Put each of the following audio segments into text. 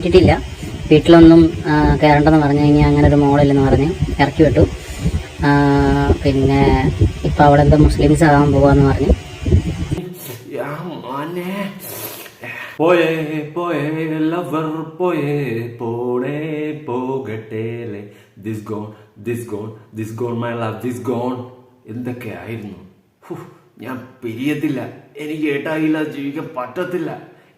ഇട്ടിട്ടില്ല. വീട്ടിലൊന്നും കയറണ്ടെന്ന് പറഞ്ഞു കഴിഞ്ഞാൽ അങ്ങനെ ഒരു മോളില്ലെന്ന് പറഞ്ഞ് ഇറക്കി വിട്ടു. പിന്നെ ഇപ്പം അവിടെ എന്തോ മുസ്ലിംസ് ആകാൻ പോവാന്ന് പറഞ്ഞു. പോയേ പോയേ ലവർ പോയേ എന്തൊക്കെയായിരുന്നു? ഞാൻ പിരിയത്തില്ല. എനിക്ക് ഏട്ടായില്ല ജീവിക്കാൻ പറ്റത്തില്ല.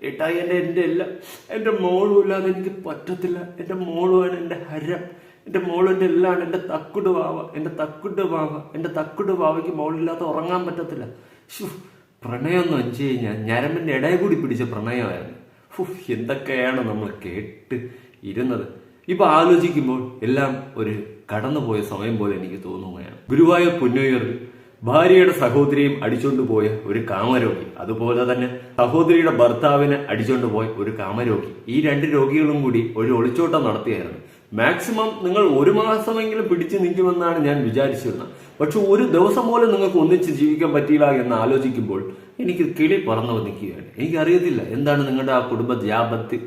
ഏട്ടായി എന്റെ എന്റെ എല്ലാം എന്റെ മോളും ഇല്ലാതെ എനിക്ക് പറ്റത്തില്ല. എന്റെ മോളുമാണ് എന്റെ ഹരം. എന്റെ മോളും എന്റെ എല്ലാം എന്റെ തക്കുട് വാവ. എന്റെ തക്കുട് വാവ. എന്റെ തക്കുട് വാവയ്ക്ക് മോളില്ലാതെ ഉറങ്ങാൻ പറ്റത്തില്ല. ഷു പ്രണയം എന്ന് വെച്ച് കഴിഞ്ഞാൽ ഞരമ്പിന്റെ ഇടയിൽ കൂടി പിടിച്ച പ്രണയമായിരുന്നു. ഹു, എന്തൊക്കെയാണ് നമ്മൾ കേട്ട് ഇരുന്നത്? ഇപ്പൊ ആലോചിക്കുമ്പോൾ എല്ലാം ഒരു കടന്നുപോയ സമയം പോലെ എനിക്ക് തോന്നുകയാണ്. ഗുരുവായൂർ പുന്നയൂരിൽ ഭാര്യയുടെ സഹോദരിയും അടിച്ചുകൊണ്ട് പോയ ഒരു കാമരോഗി. അതുപോലെ തന്നെ സഹോദരിയുടെ ഭർത്താവിനെ അടിച്ചുകൊണ്ട് പോയ ഒരു കാമരോഗി. ഈ രണ്ട് രോഗികളും കൂടി ഒരു ഒളിച്ചോട്ടം നടത്തിയായിരുന്നു. മാക്സിമം നിങ്ങൾ ഒരു മാസമെങ്കിലും പിടിച്ചു നിൽക്കുമെന്നാണ് ഞാൻ വിചാരിച്ചിരുന്നത്. പക്ഷെ ഒരു ദിവസം പോലും നിങ്ങൾക്ക് ഒന്നിച്ച് ജീവിക്കാൻ പറ്റിയില്ല എന്ന് ആലോചിക്കുമ്പോൾ എനിക്ക് കിളി പറന്നു നിൽക്കുകയാണ്. എനിക്കറിയത്തില്ല എന്താണ് നിങ്ങളുടെ ആ കുടുംബ ജാപത്തി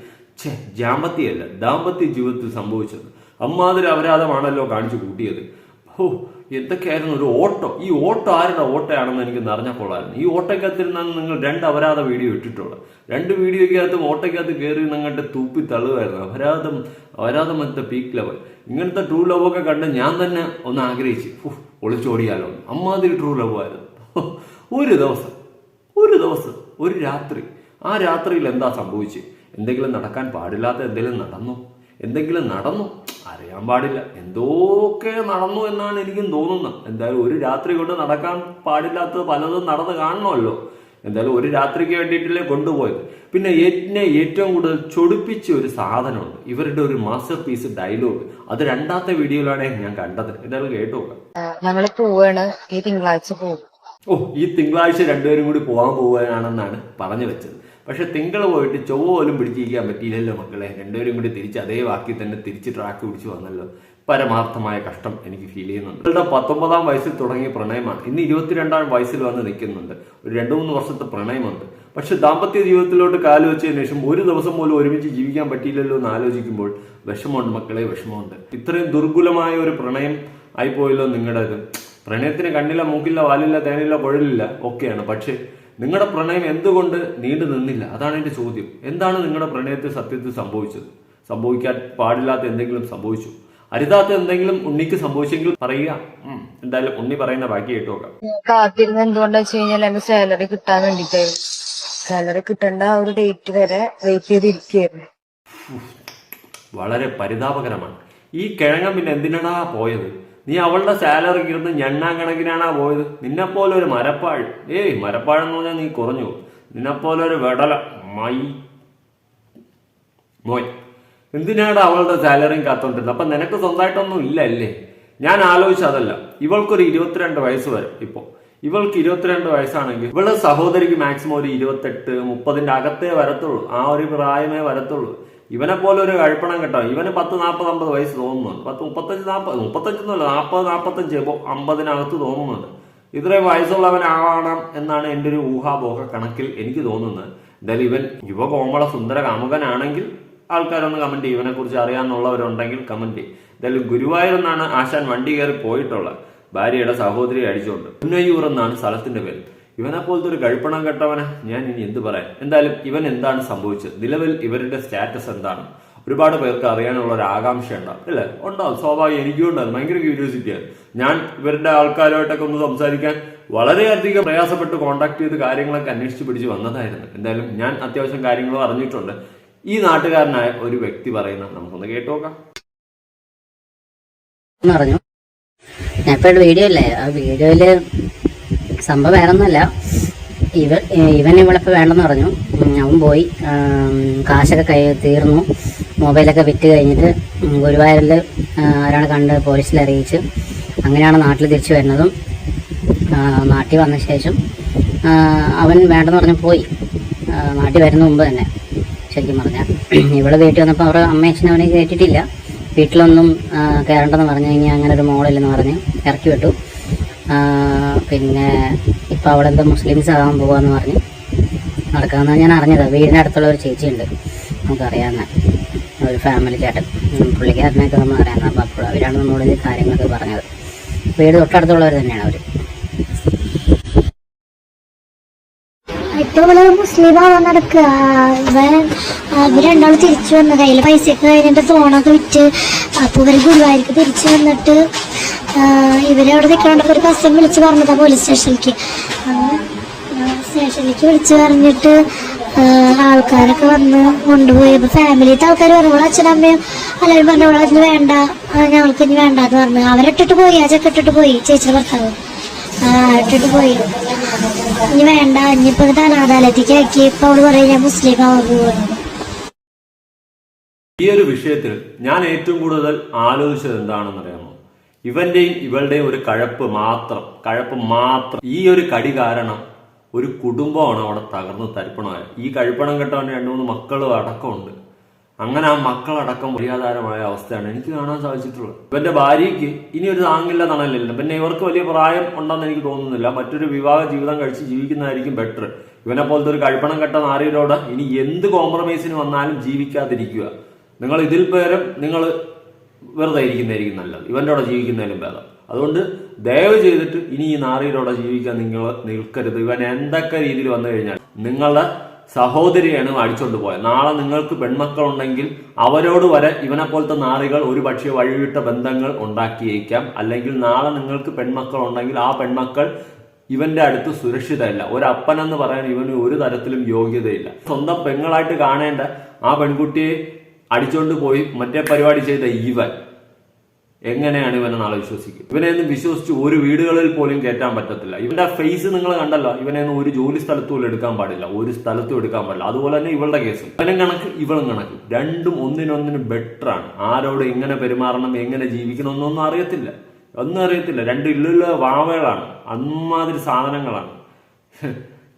ഛേ ജാമ്പത്തിയല്ല ദാമ്പത്യ ജീവിതത്തിൽ സംഭവിച്ചത്. അമ്മാതിരി അപരാധമാണല്ലോ കാണിച്ചു കൂട്ടിയത്. ഓ എന്തൊക്കെയായിരുന്നു ഒരു ഓട്ടോ? ഈ ഓട്ടോ ആരുടെ ഓട്ടോയാണെന്ന് എനിക്ക് നിറഞ്ഞാൽ കൊള്ളായിരുന്നു ഈ ഓട്ടോക്കകത്തിരുന്നാണ് നിങ്ങൾ രണ്ട് അപരാധ വീഡിയോ ഇട്ടിട്ടുള്ളത് രണ്ട് വീഡിയോയ്ക്കകത്തും ഓട്ടോക്കകത്ത് കയറി നിങ്ങളുടെ തൂപ്പി തള്ളുമായിരുന്നു. അപരാധം അപരാധം എത്ത പീക്ക് ലെവൽ ഇങ്ങനത്തെ ട്രൂ ലവ് ഒക്കെ കണ്ട് ഞാൻ തന്നെ ഒന്ന് ആഗ്രഹിച്ചു ഒളിച്ചോടിയാലോ അമ്മാതിരി ട്രൂ ലവായിരുന്നു ഒരു ദിവസം ഒരു ദിവസം ഒരു രാത്രി. ആ രാത്രിയിൽ എന്താ സംഭവിച്ചത് എന്തെങ്കിലും നടക്കാൻ പാടില്ലാത്ത എന്തെങ്കിലും നടന്നു? എന്തെങ്കിലും നടന്നു? അറിയാൻ പാടില്ല. എന്തൊക്കെ നടന്നു എന്നാണ് എനിക്കും തോന്നുന്നത്. എന്തായാലും ഒരു രാത്രി കൊണ്ട് നടക്കാൻ പാടില്ലാത്തത് പലതും നടന്ന് കാണണമല്ലോ. എന്തായാലും ഒരു രാത്രിക്ക് വേണ്ടിയിട്ടല്ലേ കൊണ്ടുപോയത്. പിന്നെ എന്നെ ഏറ്റവും കൂടുതൽ ചൊടിപ്പിച്ച ഒരു സാധനമുണ്ട്. ഇവരുടെ ഒരു മാസ്റ്റർ പീസ് ഡയലോഗ് അത് രണ്ടാമത്തെ വീഡിയോയിലാണ് ഞാൻ കണ്ടത്. എന്തായാലും കേട്ടു ഞങ്ങൾ പോവാണ്. ഈ തിങ്കളാഴ്ച പോകും ഓ ഈ തിങ്കളാഴ്ച രണ്ടുപേരും കൂടി പോകാൻ പോവാനാണെന്നാണ് പറഞ്ഞു വെച്ചത്. പക്ഷെ തിങ്കൾ പോയിട്ട് ചൊവ്വ പോലും പിടിച്ചിരിക്കാൻ പറ്റിയില്ലല്ലോ മക്കളെ. രണ്ടുപേരും കൂടി തിരിച്ച് അതേ വാക്കി തന്നെ തിരിച്ച് ട്രാക്ക് പിടിച്ച് വന്നല്ലോ. പരമാർത്ഥമായ കഷ്ടം എനിക്ക് ഫീൽ ചെയ്യുന്നുണ്ട്. നിങ്ങളുടെ പത്തൊമ്പതാം വയസ്സിൽ തുടങ്ങിയ പ്രണയമാണ്. ഇന്ന് ഇരുപത്തിരണ്ടാം വയസ്സിൽ വന്ന് നിൽക്കുന്നുണ്ട്. ഒരു രണ്ടു മൂന്ന് വർഷത്തെ പ്രണയമുണ്ട്. പക്ഷെ ദാമ്പത്യ ജീവിതത്തിലോട്ട് കാൽ വെച്ചതിന് ശേഷം ഒരു ദിവസം പോലും ഒരുമിച്ച് ജീവിക്കാൻ പറ്റിയില്ലല്ലോ എന്ന് ആലോചിക്കുമ്പോൾ വിഷമമുണ്ട് മക്കളെ വിഷമമുണ്ട്. ഇത്രയും ദുർഗുലമായ ഒരു പ്രണയം ആയിപ്പോയല്ലോ നിങ്ങളുടേത് പ്രണയത്തിന് കണ്ണില്ല മൂക്കില്ല വാലില്ല തേനില്ല കുഴലില്ല ഒക്കെയാണ്. പക്ഷേ നിങ്ങളുടെ പ്രണയം എന്തുകൊണ്ട് നീണ്ടു നിന്നില്ല? അതാണ് എന്റെ ചോദ്യം. എന്താണ് നിങ്ങളുടെ പ്രണയത്തെ സത്യത്തിൽ സംഭവിച്ചത്? സംഭവിക്കാൻ പാടില്ലാത്ത എന്തെങ്കിലും സംഭവിച്ചു? അരുതാത്ത എന്തെങ്കിലും ഉണ്ണിക്ക് സംഭവിച്ചെങ്കിൽ പറയുക. എന്തായാലും ഉണ്ണി പറയുന്ന ബാക്കി കേട്ടു നോക്കാം. കാത്തിരുന്ന് എന്തുകൊണ്ടാ വെച്ച് കഴിഞ്ഞാൽ എന്റെ സാലറി കിട്ടാൻ വേണ്ടിട്ടായിരുന്നു സാലറി കിട്ടേണ്ട ആ ഒരു ഡേറ്റ് വരെ വെയിറ്റ് ചെയ്തിരിക്കുകയായിരുന്നു. വളരെ പരിതാപകരമാണ്. ഈ കിഴങ്ങ പിന്നെ എന്തിനാടാ പോയത്? നീ അവളുടെ സാലറി ഇരുന്ന് ഞണ്ണാൻ കണക്കിനാണാ പോയത്. നിന്നെപ്പോലെ ഒരു മരപ്പാഴ്. ഏയ് മരപ്പാഴെന്ന് പറഞ്ഞാൽ നീ കുറഞ്ഞു നിന്നെപ്പോലെ ഒരു വെടല. മൈ മോയ് എന്തിനാണ് അവളുടെ സാലറിയും കാത്തോണ്ടിരുന്നത് അപ്പൊ നിനക്ക് സ്വന്തമായിട്ടൊന്നും ഇല്ല അല്ലേ ഞാൻ ആലോചിച്ചതല്ല ഇവൾക്കൊരു ഇരുപത്തിരണ്ട് വയസ്സ് വരും ഇപ്പോ. ഇവൾക്ക് ഇരുപത്തിരണ്ട് വയസ്സാണെങ്കിൽ ഇവളുടെ സഹോദരിക്ക് മാക്സിമം ഒരു ഇരുപത്തെട്ട് മുപ്പതിന്റെ അകത്തേ വരത്തുള്ളൂ. ആ ഒരു പ്രായമേ വരത്തുള്ളൂ. ഇവനെ പോലെ ഒരു കഴിപ്പണം കേട്ടോ. ഇവന് പത്ത് നാൽപ്പത് അമ്പത് വയസ്സ് തോന്നുന്നുണ്ട്. പത്ത് മുപ്പത്തഞ്ച് നാൽപ്പത് മുപ്പത്തഞ്ചൊന്നുമല്ല നാൽപ്പത് നാൽപ്പത്തഞ്ച് ഇപ്പോൾ അമ്പതിനകത്ത് തോന്നുന്നുണ്ട്. ഇത്രയും വയസ്സുള്ളവനാവണം എന്നാണ് എന്റെ ഒരു ഊഹാപോഹ കണക്കിൽ എനിക്ക് തോന്നുന്നത്. എന്തായാലും ഇവൻ യുവകോമള സുന്ദര കാമുകനാണെങ്കിൽ ആൾക്കാരൊന്ന് കമന്റ് ചെയ്യും. ഇവനെക്കുറിച്ച് അറിയാമെന്നുള്ളവരുണ്ടെങ്കിൽ കമന്റ് ചെയ്യും. എന്തായാലും ഗുരുവായൂർ എന്നാണ് ആശാൻ വണ്ടി കയറി പോയിട്ടുള്ളത്. ഭാര്യയുടെ സഹോദരിയെ അടിച്ചുകൊണ്ട് പുന്നയൂർ എന്നാണ് സ്ഥലത്തിന്റെ പേര്. ഇവനെ പോലത്തെ ഒരു കഴിപ്പണം കെട്ടവനെ ഞാൻ ഇനി എന്ത് പറയാൻ? എന്തായാലും ഇവൻ എന്താണ് സംഭവിച്ചത്? നിലവിൽ ഇവരുടെ സ്റ്റാറ്റസ് എന്താണ്? ഒരുപാട് പേർക്ക് അറിയാനുള്ള ഒരു ആകാംക്ഷ ഉണ്ടാവും അല്ലേ? ഉണ്ടാവും. സ്വാഭാവികം. എനിക്കും ഉണ്ടാവും. ഭയങ്കര ക്യൂരിയോസിറ്റിയാണ് ഞാൻ ഇവരുടെ ആൾക്കാരുമായിട്ടൊക്കെ ഒന്ന് സംസാരിക്കാൻ വളരെയധികം പ്രയാസപ്പെട്ട് കോണ്ടാക്ട് ചെയ്ത് കാര്യങ്ങളൊക്കെ അന്വേഷിച്ച് പിടിച്ച് വന്നതായിരുന്നു. എന്തായാലും ഞാൻ അത്യാവശ്യം കാര്യങ്ങളും അറിഞ്ഞിട്ടുണ്ട്. ഈ നാട്ടുകാരനായ ഒരു വ്യക്തി പറയുന്ന നമുക്കൊന്ന് കേട്ടു നോക്കാം. ഞാൻ ഇപ്പോൾ വീഡിയോ അല്ലേ? ആ വീഡിയോയിൽ സംഭവം വേറെ ഒന്നുമല്ല ഇവ ഇവൻ ഇവളിപ്പോൾ വേണ്ടെന്ന് പറഞ്ഞു. അവൻ പോയി. കാശൊക്കെ കൈ തീർന്നു. മൊബൈലൊക്കെ വിറ്റ് കഴിഞ്ഞിട്ട് ഗുരുവായൂരിൽ ഒരാളെ കണ്ട് പോലീസിൽ അറിയിച്ച് അങ്ങനെയാണ് നാട്ടിൽ തിരിച്ചു വരുന്നതും നാട്ടിൽ വന്ന ശേഷം അവൻ വേണ്ടെന്ന് പറഞ്ഞ് പോയി. നാട്ടിൽ വരുന്ന മുമ്പ് തന്നെ ശരിക്കും പറഞ്ഞാൽ ഇവിടെ വീട്ടിൽ വന്നപ്പോൾ അവരുടെ അമ്മയച്ഛനെ അവനെ കയറ്റിയിട്ടില്ല. വീട്ടിലൊന്നും കയറണ്ടെന്ന് പറഞ്ഞു കഴിഞ്ഞാൽ അങ്ങനെ ഒരു മോളില്ലെന്ന് പറഞ്ഞ് ഇറക്കി വിട്ടു. പിന്നെ ഇപ്പം അവിടെ എന്തോ മുസ്ലിംസ് ആകാൻ പോവാന്ന് പറഞ്ഞ് നടക്കാമെന്നാണ് ഞാൻ അറിഞ്ഞത്. വീടിന്റെ അടുത്തുള്ള ഒരു ചേച്ചിയുണ്ട്. നമുക്കറിയാവുന്ന ഒരു ഫാമിലി ചേട്ടൻ പുള്ളിക്കാരനെയൊക്കെ നമ്മൾ അറിയാവുന്ന അപ്പോൾ അവരാണ് നമ്മളോട് കാര്യങ്ങളൊക്കെ പറഞ്ഞത്. വീട് തൊട്ടടുത്തുള്ളവർ തന്നെയാണ് അവർ ഇപ്പൊ വലിയ മുസ്ലിം നടക്കുക ഇവൻ ഇവർ രണ്ടാളും തിരിച്ചു വന്ന കയ്യിൽ പൈസയൊക്കെ കഴിഞ്ഞിട്ട് ഫോണൊക്കെ വിറ്റ് അപ്പൊ ഇവർ ഗുരുവായൂർക്ക് തിരിച്ചു വന്നിട്ട് ഇവരവിടെ നിൽക്കാണ്ട് ഒരു കസ്റ്റം വിളിച്ച് പറഞ്ഞതാ പോലീസ് സ്റ്റേഷനിലേക്ക് സ്റ്റേഷനിലേക്ക് വിളിച്ച് പറഞ്ഞിട്ട് ആൾക്കാരൊക്കെ വന്ന് കൊണ്ടുപോയി. അപ്പൊ ഫാമിലിത്തെ ആൾക്കാർ പറഞ്ഞു അച്ഛനമ്മയും എല്ലാവരും പറഞ്ഞു അതിന് വേണ്ട ഞങ്ങൾക്ക് ഇനി വേണ്ടാന്ന് പറഞ്ഞു. അവരിട്ടിട്ട് പോയി ആ ചെക്കിട്ടിട്ട് പോയി ചേച്ചിയുടെ ഭർത്താവ്. ഇട്ടിട്ട് പോയി. ഇനി വേണ്ട ഇനിയിപ്പോ ഇത് അനാഥാലയത്തേക്ക് ആക്കി ഇപ്പൊ പറയും ഞാൻ മുസ്ലിം ആവുന്നു ഈ ഒരു വിഷയത്തിൽ ഞാൻ ഏറ്റവും കൂടുതൽ ആലോചിച്ചത് എന്താണെന്ന് അറിയാമോ ഇവന്റെയും ഇവളുടെയും ഒരു കഴപ്പ് മാത്രം കഴപ്പ് മാത്രം. ഈ ഒരു കടി കാരണം ഒരു കുടുംബമാണ് അവിടെ തകർന്ന് തരിപ്പണമായത്. ഈ കഴിപ്പണം കെട്ടവന് രണ്ടു മൂന്ന് മക്കളും അടക്കമുണ്ട്. അങ്ങനെ ആ മക്കളടക്കം പ്രിയാധാരമായ അവസ്ഥയാണ് എനിക്ക് കാണാൻ സാധിച്ചിട്ടുള്ളത്. ഇവന്റെ ഭാര്യയ്ക്ക് ഇനി ഒരു താങ്ങില്ല തണലില്ല. പിന്നെ ഇവർക്ക് വലിയ പ്രായം ഉണ്ടെന്ന് എനിക്ക് തോന്നുന്നില്ല. മറ്റൊരു വിവാഹ ജീവിതം കഴിച്ച് ജീവിക്കുന്നതായിരിക്കും ബെറ്റർ ഇവനെ പോലത്തെ ഒരു കഴിപ്പണം കെട്ട നാരിയരോട് ഇനി എന്ത് കോംപ്രമൈസിന് വന്നാലും ജീവിക്കാതിരിക്കുക. നിങ്ങൾ ഇതിൽ പേരും നിങ്ങൾ വെറുതെ ഇരിക്കുന്നതായിരിക്കും നല്ലത്. ഇവന്റെ കൂടെ ജീവിക്കുന്നതിലും ഭേദം. അതുകൊണ്ട് ദയവ് ചെയ്തിട്ട് ഇനി ഈ നാറിയിലൂടെ ജീവിക്കാൻ നിങ്ങൾ നിൽക്കരുത്. ഇവൻ എന്തൊക്കെ രീതിയിൽ വന്നു കഴിഞ്ഞാൽ നിങ്ങളുടെ സഹോദരിയാണ് അടിച്ചോണ്ട് പോയത്. നാളെ നിങ്ങൾക്ക് പെൺമക്കളുണ്ടെങ്കിൽ അവരോട് വരെ ഇവനെ പോലത്തെ നാറികൾ ഒരു പക്ഷേ വഴിവിട്ട ബന്ധങ്ങൾ ഉണ്ടാക്കിയേക്കാം. അല്ലെങ്കിൽ നാളെ നിങ്ങൾക്ക് പെൺമക്കൾ ഉണ്ടെങ്കിൽ ആ പെൺമക്കൾ ഇവന്റെ അടുത്ത് സുരക്ഷിതമല്ല ഒരു അപ്പൻ എന്ന് പറയാൻ ഇവന് ഒരു തരത്തിലും യോഗ്യതയില്ല. സ്വന്തം പെങ്ങളായിട്ട് കാണേണ്ട ആ പെൺകുട്ടിയെ അടിച്ചോണ്ട് പോയി മറ്റേ പരിപാടി ചെയ്ത ഇവൻ. എങ്ങനെയാണ് ഇവനെ നാളെ വിശ്വസിക്കുക? ഇവനെ ഒന്നും വിശ്വസിച്ച് ഒരു വീടുകളിൽ പോലും കയറ്റാൻ പറ്റത്തില്ല. ഇവന്റെ ഫേസ് നിങ്ങൾ കണ്ടല്ലോ ഇവനെ ഒന്നും ഒരു ജോലി സ്ഥലത്ത് എടുക്കാൻ പാടില്ല. ഒരു സ്ഥലത്തും എടുക്കാൻ പാടില്ല. അതുപോലെ തന്നെ ഇവളുടെ കേസും ഇവനും കണക്ക് ഇവളും കണക്ക്. രണ്ടും ഒന്നിനൊന്നിനും ബെറ്റർ ആണ്. ആരോട് എങ്ങനെ പെരുമാറണം എങ്ങനെ ജീവിക്കണം എന്നൊന്നും അറിയത്തില്ല. ഒന്നും അറിയത്തില്ല. രണ്ട് ഇല്ലുള്ള വാവകളാണ്. അമ്മാതിരി സാധനങ്ങളാണ്.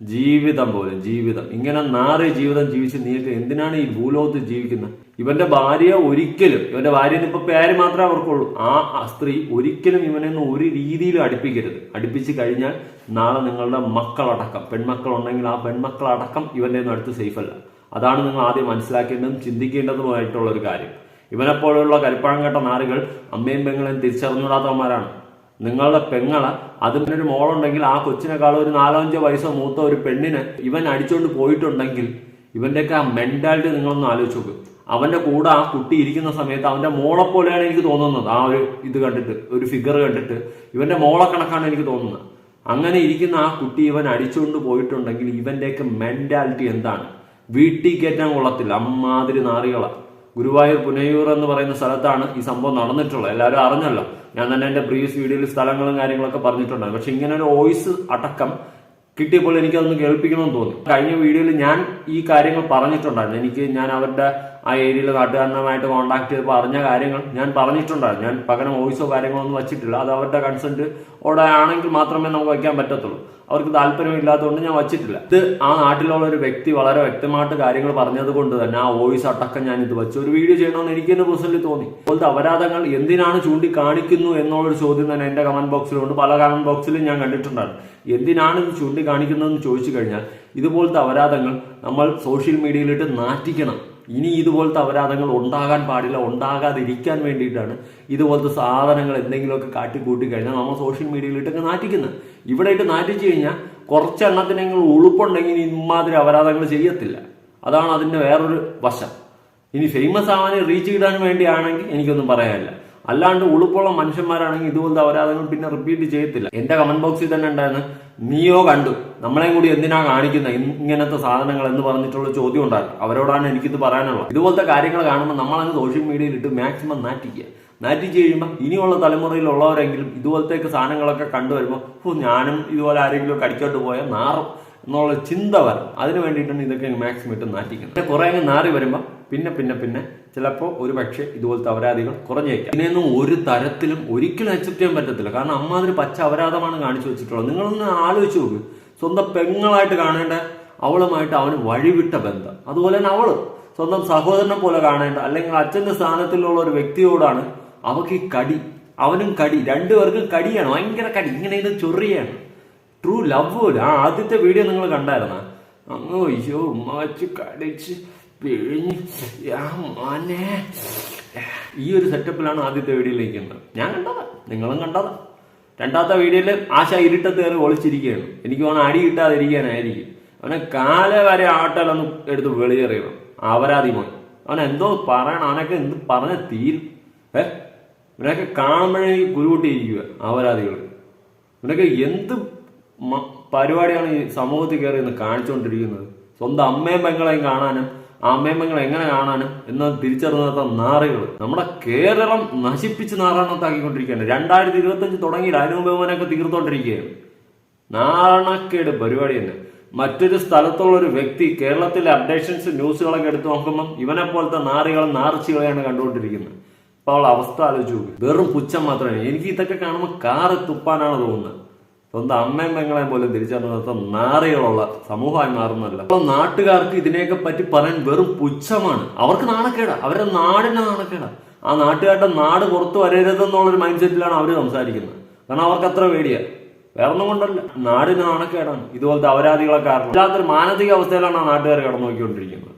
ജീവിതം പോലെ ജീവിതം. ഇങ്ങനെ നാറിയ ജീവിതം ജീവിച്ച് നീക്കുക എന്തിനാണ് ഈ ഭൂലോകത്ത് ജീവിക്കുന്നത്? ഇവന്റെ ഭാര്യ ഒരിക്കലും ഇവന്റെ ഭാര്യ ഇപ്പൊ പേര് മാത്രമേ അവർക്കുള്ളൂ. ആ സ്ത്രീ ഒരിക്കലും ഇവനൊന്നും ഒരു രീതിയിലും അടുപ്പിക്കരുത്. അടുപ്പിച്ച് കഴിഞ്ഞാൽ നാളെ നിങ്ങളുടെ മക്കളടക്കം പെൺമക്കൾ ഉണ്ടെങ്കിൽ ആ പെൺമക്കളടക്കം ഇവന്റെ ഒന്നും അടുത്ത് സേഫ് അല്ല അതാണ് നിങ്ങൾ ആദ്യം മനസ്സിലാക്കേണ്ടതും ചിന്തിക്കേണ്ടതുമായിട്ടുള്ള ഒരു കാര്യം. ഇവനെപ്പോലെയുള്ള കരിപ്പഴം കേട്ട നാറുകൾ അമ്മയും പെങ്ങളെയും തിരിച്ചറിഞ്ഞൂടാത്തവന്മാരാണ് നിങ്ങളുടെ പെങ്ങളെ അതിനൊരു മോളുണ്ടെങ്കിൽ ആ കൊച്ചിനെക്കാളും ഒരു നാലോ അഞ്ചോ വയസ്സോ മൂത്ത ഒരു പെണ്ണിനെ ഇവൻ അടിച്ചുകൊണ്ട് പോയിട്ടുണ്ടെങ്കിൽ ഇവന്റെയൊക്കെ ആ മെന്റാലിറ്റി നിങ്ങളൊന്ന് ആലോചിച്ച് നോക്കും. അവന്റെ കൂടെ ആ കുട്ടി ഇരിക്കുന്ന സമയത്ത് അവന്റെ മോളെ പോലെയാണ് എനിക്ക് തോന്നുന്നത്. ആ ഒരു ഇത് കണ്ടിട്ട് ഒരു ഫിഗർ കണ്ടിട്ട് ഇവന്റെ മോളെ കണക്കാണ് എനിക്ക് തോന്നുന്നത്. അങ്ങനെ ഇരിക്കുന്ന ആ കുട്ടി ഇവൻ അടിച്ചുകൊണ്ട് പോയിട്ടുണ്ടെങ്കിൽ ഇവന്റെയൊക്കെ മെന്റാലിറ്റി എന്താണ്? വീട്ടിൽ കയറ്റാൻ കൊള്ളത്തില്ല. അമ്മാതിരി നാറികളാ. ഗുരുവായൂർ പുനയൂർ എന്ന് പറയുന്ന സ്ഥലത്താണ് ഈ സംഭവം നടന്നിട്ടുള്ളത്. എല്ലാവരും അറിഞ്ഞല്ലോ. ഞാൻ തന്നെ എന്റെ പ്രീവിയസ് വീഡിയോയിൽ സ്ഥലങ്ങളും കാര്യങ്ങളൊക്കെ പറഞ്ഞിട്ടുണ്ട് പക്ഷെ ഇങ്ങനെ ഒരു വോയിസ് അടക്കം കിട്ടിയപ്പോൾ എനിക്കതൊന്ന് കേൾപ്പിക്കണമെന്ന് തോന്നി. കഴിഞ്ഞ വീഡിയോയിൽ ഞാൻ ഈ കാര്യങ്ങൾ പറഞ്ഞിട്ടുണ്ടായിരുന്നു. എനിക്ക് ഞാൻ അവരുടെ ആ ഏരിയയിലെ നാട്ടുകാരനുമായിട്ട് കോൺടാക്ട് ചെയ്ത് പറഞ്ഞ കാര്യങ്ങൾ ഞാൻ പറഞ്ഞിട്ടുണ്ടായിരുന്നു. ഞാൻ പകരം വോയിസോ കാര്യങ്ങളോ ഒന്നും വച്ചിട്ടില്ല. അത് അവരുടെ കൺസെന്റ് ഓടെ ആണെങ്കിൽ മാത്രമേ നമുക്ക് വയ്ക്കാൻ പറ്റത്തുള്ളൂ. അവർക്ക് താല്പര്യമില്ലാത്തതുകൊണ്ട് ഞാൻ വച്ചിട്ടില്ല. ഇത് ആ നാട്ടിലുള്ള ഒരു വ്യക്തി വളരെ വ്യക്തമായിട്ട് കാര്യങ്ങൾ പറഞ്ഞത് കൊണ്ട് തന്നെ ആ വോയിസ് അടക്കം ഞാൻ ഇത് വെച്ചു. ഒരു വീഡിയോ ചെയ്യണമെന്ന് എനിക്ക് തന്നെ പേഴ്സണലി തോന്നി. അതുപോലത്തെ അപരാധങ്ങൾ എന്തിനാണ് ചൂണ്ടിക്കാണിക്കുന്നു എന്നുള്ളൊരു ചോദ്യം തന്നെ എന്റെ കമന്റ് ബോക്സിലുണ്ട് പല കമന്റ് ബോക്സിലും ഞാൻ കണ്ടിട്ടുണ്ടായിരുന്നു. എന്തിനാണ് ഇത് ചൂണ്ടിക്കാണിക്കുന്നതെന്ന് ചോദിച്ചു കഴിഞ്ഞാൽ ഇതുപോലത്തെ അപരാധങ്ങൾ നമ്മൾ സോഷ്യൽ മീഡിയയിലിട്ട് നാറ്റിക്കണം. ഇനി ഇതുപോലത്തെ അപരാധങ്ങൾ ഉണ്ടാകാൻ പാടില്ല ഉണ്ടാകാതിരിക്കാൻ വേണ്ടിയിട്ടാണ് ഇതുപോലത്തെ സാധനങ്ങൾ എന്തെങ്കിലുമൊക്കെ കാട്ടിക്കൂട്ടി കഴിഞ്ഞാൽ നമ്മൾ സോഷ്യൽ മീഡിയയിലിട്ടൊക്കെ നാറ്റിക്കുന്നത്. ഇവിടെ ഇട്ട് നാറ്റിച്ചു കഴിഞ്ഞാൽ കുറച്ചെണ്ണത്തിനെങ്കിലും ഉളുപ്പുണ്ടെങ്കിൽ ഇമാതിരി അപരാധങ്ങൾ ചെയ്യത്തില്ല. അതാണ് അതിന്റെ വേറൊരു വശം. ഇനി ഫേമസ് ആവാൻ റീച്ച് കിട്ടാൻ വേണ്ടിയാണെങ്കിൽ എനിക്കൊന്നും പറയാനില്ല. അല്ലാണ്ട് ഉളുപ്പുള്ള മനുഷ്യന്മാരാണെങ്കിൽ ഇതുപോലത്തെ അപരാധങ്ങൾ പിന്നെ റിപ്പീറ്റ് ചെയ്യത്തില്ല. എന്റെ കമന്റ് ബോക്സിൽ തന്നെ ഉണ്ടായിരുന്നു നീയോ കണ്ടു? നമ്മളെയും കൂടി എന്തിനാ കാണിക്കുന്നത് ഇങ്ങനത്തെ സാധനങ്ങൾ എന്ന് പറഞ്ഞിട്ടുള്ള ചോദ്യം ഉണ്ടായിരുന്നു. അവരോടാണ് എനിക്കിത് പറയാനുള്ളത്. ഇതുപോലത്തെ കാര്യങ്ങൾ കാണുമ്പോൾ നമ്മളങ്ങ് സോഷ്യൽ മീഡിയയിൽ ഇട്ട് മാക്സിമം നാറ്റിക്കുക നാറ്റിച്ച് ചെയ്യുമ്പോൾ ഇനിയുള്ള തലമുറയിലുള്ളവരെങ്കിലും ഇതുപോലത്തെ സാധനങ്ങളൊക്കെ കണ്ടുവരുമ്പോൾ ഓ ഞാനും ഇതുപോലെ ആരെങ്കിലും കടിച്ചോട്ട് പോയ പോയാൽ നാറും എന്നുള്ള ചിന്ത വരും. അതിന് വേണ്ടിയിട്ടാണ് ഇതൊക്കെ മാക്സിമം ഇട്ട് നാറ്റിക്കുന്നത്. കുറെ അങ്ങ് നാറി വരുമ്പോൾ പിന്നെ പിന്നെ പിന്നെ ചിലപ്പോൾ ഒരു പക്ഷേ ഇതുപോലത്തെ അപരാധികൾ കുറഞ്ഞേക്കാം. ഇതിനൊന്നും ഒരു തരത്തിലും ഒരിക്കലും അക്സെപ്റ്റ് ചെയ്യാൻ പറ്റത്തില്ല. കാരണം അമ്മാതിരി പച്ച അപരാധമാണ് കാണിച്ചു വെച്ചിട്ടുള്ളത്. നിങ്ങളൊന്ന് ആലോചിച്ച് നോക്ക്. സ്വന്തം പെങ്ങളായിട്ട് കാണേണ്ട അവളുമായിട്ട് അവന് വഴിവിട്ട ബന്ധം. അതുപോലെ തന്നെ അവൾ സ്വന്തം സഹോദരനെ പോലെ കാണേണ്ട അല്ലെങ്കിൽ അച്ഛന്റെ സ്ഥാനത്തിലുള്ള ഒരു വ്യക്തിയോടാണ് അവക്ക് ഈ കടി. അവനും കടി. രണ്ടുപേർക്കും കടിയാണ്. ഭയങ്കര കടി. ഇങ്ങനെ ഇത് ചൊറിയാണ്. ട്രൂ ലവ് പോലും. ആ ആദ്യത്തെ വീഡിയോ നിങ്ങൾ കണ്ടായിരുന്ന? അങ്ങോ അയ്യോ ഉമ്മ വെച്ച് കടിച്ച് പിഴിഞ്ഞ് ആ മോനെ. ഈ ഒരു സെറ്റപ്പിലാണ് ആദ്യത്തെ വീഡിയോയിലേക്ക് നിൽക്കുന്നത് ഞാൻ കണ്ടതാ. നിങ്ങളും കണ്ടതാ. രണ്ടാമത്തെ വീഡിയോയിൽ ആശ ഇരുട്ടത്ത് കയറി ഒളിച്ചിരിക്കുകയാണ്. എനിക്ക് തോന്നുന്നു അടി കിട്ടാതിരിക്കാനായിരിക്കും. അവനെ കാല വരെ ആട്ടാലൊന്ന് എടുത്ത് വെളിയേറിയണം അവരാതി മോൻ. അവൻ എന്തോ പറയണം. അവനൊക്കെ എന്ത് പറഞ്ഞ തീരും. ഏ? ഇവനൊക്കെ കാണുമ്പോഴേ കുരുകൂട്ടിയിരിക്കുക അവരാധികൾ ഇവനൊക്കെ എന്ത് പരിപാടിയാണ് ഈ സമൂഹത്തിൽ കയറി ഇന്ന് കാണിച്ചുകൊണ്ടിരിക്കുന്നത്? സ്വന്തം അമ്മയും പെങ്ങളെയും കാണാനും ആ അമ്മയും എങ്ങനെ കാണാനും എന്ന് തിരിച്ചറിഞ്ഞാത്ത നാറുകൾ. നമ്മുടെ കേരളം നശിപ്പിച്ച് നാറാണത്താക്കിക്കൊണ്ടിരിക്കുകയാണ് രണ്ടായിരത്തി ഇരുപത്തഞ്ച് തുടങ്ങി അതിനു മുമ്പ് തീർത്തോണ്ടിരിക്കുകയാണ്. നാണക്കേട് പരിപാടി തന്നെ. മറ്റൊരു സ്ഥലത്തുള്ള ഒരു വ്യക്തി കേരളത്തിലെ അപ്ഡേഷൻസ് ന്യൂസുകളൊക്കെ എടുത്തു നോക്കുമ്പോൾ ഇവനെ പോലത്തെ നാറികളും നാർച്ചികളെയാണ് കണ്ടുകൊണ്ടിരിക്കുന്നത്. അപ്പോൾ അവസ്ഥ ആലോചിച്ചു വെറും പുച്ഛം മാത്രമേ. എനിക്ക് ഇതൊക്കെ കാണുമ്പോൾ കാറ് തുപ്പാനാണ് തോന്നുന്നത്. സ്വന്തം അമ്മയും പെങ്ങളെ പോലും തിരിച്ചറിഞ്ഞ നാറികളുള്ള സമൂഹമായി മാറുന്നല്ല അപ്പോൾ നാട്ടുകാർക്ക് ഇതിനെയൊക്കെ പറ്റി പറയാൻ വെറും പുച്ഛമാണ്. അവർക്ക് നാണക്കേടാ. അവരുടെ നാടിന്റെ നാണക്കേടാ. ആ നാട്ടുകാരുടെ നാട് പുറത്തു വരരുതെന്നുള്ളൊരു മൈൻഡ് സെറ്റിലാണ് അവർ സംസാരിക്കുന്നത്. കാരണം അവർക്ക് അത്ര പേടിയാ. വേറെ ഒന്നും കൊണ്ടല്ല. നാടിന് നാണക്കേടാണ്. ഇതുപോലത്തെ അപരാധികളെ കാരണം. ഇല്ലാത്തൊരു മാനസിക അവസ്ഥയിലാണ് ആ നാട്ടുകാർ കടന്നു നോക്കിക്കൊണ്ടിരിക്കുന്നത്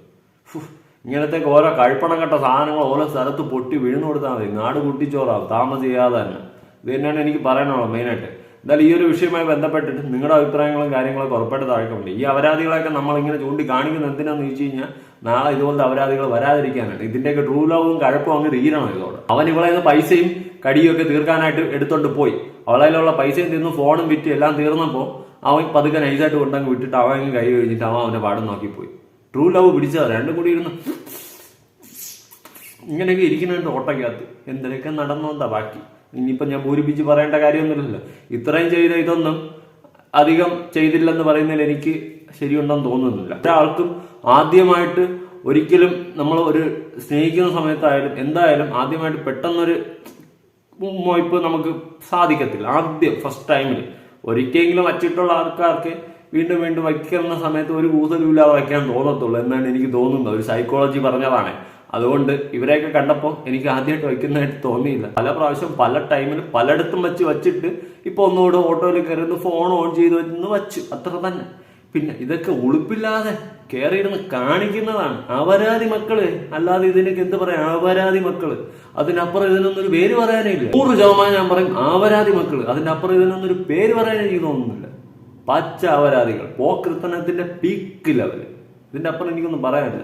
ഇങ്ങനത്തെ ഓരോ കഴിപ്പണം കെട്ട സാധനങ്ങൾ ഓരോ സ്ഥലത്ത് പൊട്ടി വീഴുന്നു കൊടുത്താൽ മതി. നാട് കുട്ടിച്ചോറാവും. താമസിക്കാതെ തന്നെ. ഇത് തന്നെയാണ് എനിക്ക് പറയാനുള്ളത് മെയിനായിട്ട്. എന്തായാലും ഈ ഒരു വിഷയവുമായി ബന്ധപ്പെട്ടിട്ട് നിങ്ങളുടെ അഭിപ്രായങ്ങളും കാര്യങ്ങളൊക്കെ ഉറപ്പായിട്ട് താഴ്ക്കുന്നുണ്ട് ഈ അപരാധികളൊക്കെ നമ്മൾ ഇങ്ങനെ ചൂണ്ടി കാണിക്കുന്നത് എന്തിനാന്ന് ചോദിച്ചു കഴിഞ്ഞാൽ നാളെ ഇതുപോലത്തെ അപരാധികൾ വരാതിരിക്കാനാണ് ഇതിന്റെയൊക്കെ ട്രൂ ലവും കഴപ്പും അങ്ങ് തീരണം ഇതോടെ. അവൻ ഇവളെ നിന്ന് പൈസയും കടിയും ഒക്കെ തീർക്കാനായിട്ട് എടുത്തോണ്ട് പോയി. അവളതിലുള്ള പൈസയും തീർന്നു ഫോണും വിറ്റ് എല്ലാം തീർന്നപ്പോൾ അവൻ പതുക്കെ നൈസായിട്ട് കൊണ്ടങ്ങ് വിട്ടിട്ട് അവൻ കൈ കഴിഞ്ഞിട്ട് അവൻ അവന്റെ പാടം നോക്കിപ്പോയി ട്രൂ ലവ് പിടിച്ചത്. രണ്ടും കൂടി ഇരുന്ന് ഇങ്ങനെയൊക്കെ ഇരിക്കുന്നുണ്ട് ഓട്ടയ്ക്കകത്ത് എന്തിനൊക്കെ നടന്നോണ്ടാ ബാക്കി? ഇനിയിപ്പം ഞാൻ പൂരിപ്പിച്ച് പറയേണ്ട കാര്യമൊന്നുമില്ലല്ലോ. ഇത്രയും ചെയ്ത ഇതൊന്നും അധികം ചെയ്തില്ലെന്ന് പറയുന്നതിൽ എനിക്ക് ശരിയുണ്ടെന്ന് തോന്നുന്നില്ല. ഒരാൾക്കും ആദ്യമായിട്ട് ഒരിക്കലും നമ്മൾ ഒരു സ്നേഹിക്കുന്ന സമയത്തായാലും എന്തായാലും ആദ്യമായിട്ട് പെട്ടെന്നൊരു മൊയ്പ്പ് നമുക്ക് സാധിക്കത്തില്ല. ആദ്യം ഫസ്റ്റ് ടൈമിൽ ഒരിക്കലെങ്കിലും വച്ചിട്ടുള്ള ആൾക്കാർക്ക് വീണ്ടും വീണ്ടും വയ്ക്കുന്ന സമയത്ത് ഒരു കൂതലുമില്ലാതെ വയ്ക്കാൻ തോന്നത്തുള്ളൂ എന്നാണ് എനിക്ക് തോന്നുന്നത്. ഒരു സൈക്കോളജി പറഞ്ഞതാണ്. അതുകൊണ്ട് ഇവരെയൊക്കെ കണ്ടപ്പോൾ എനിക്ക് ആദ്യമായിട്ട് വയ്ക്കുന്നതായിട്ട് തോന്നിയില്ല. പല പ്രാവശ്യം പല ടൈമിൽ പലയിടത്തും വെച്ച് വച്ചിട്ട് ഇപ്പൊ ഒന്നുകൂടെ ഓട്ടോയിൽ കയറുന്നു ഫോൺ ഓൺ ചെയ്ത് വെച്ച് വച്ചു. അത്ര തന്നെ. പിന്നെ ഇതൊക്കെ ഉളുപ്പില്ലാതെ കയറിയിരുന്ന് കാണിക്കുന്നതാണ്. അപരാധി മക്കൾ. അല്ലാതെ ഇതിനൊക്കെ എന്ത് പറയാം? അപരാധി മക്കൾ. അതിനപ്പുറം ഇതിനൊന്നും ഒരു പേര് പറയാനില്ല നൂറ് ശതമാനം ഞാൻ പറയും അപരാധി മക്കൾ. അതിനപ്പുറം ഇതിനൊന്നും ഒരു പേര് പറയാൻ എനിക്ക് തോന്നുന്നില്ല. പച്ച അപരാധികൾ പോക്കൃത്തനത്തിന്റെ പീക്ക് ലെവൽ ഇതിന്റെ അപ്പുറം എനിക്കൊന്നും പറയാനില്ല.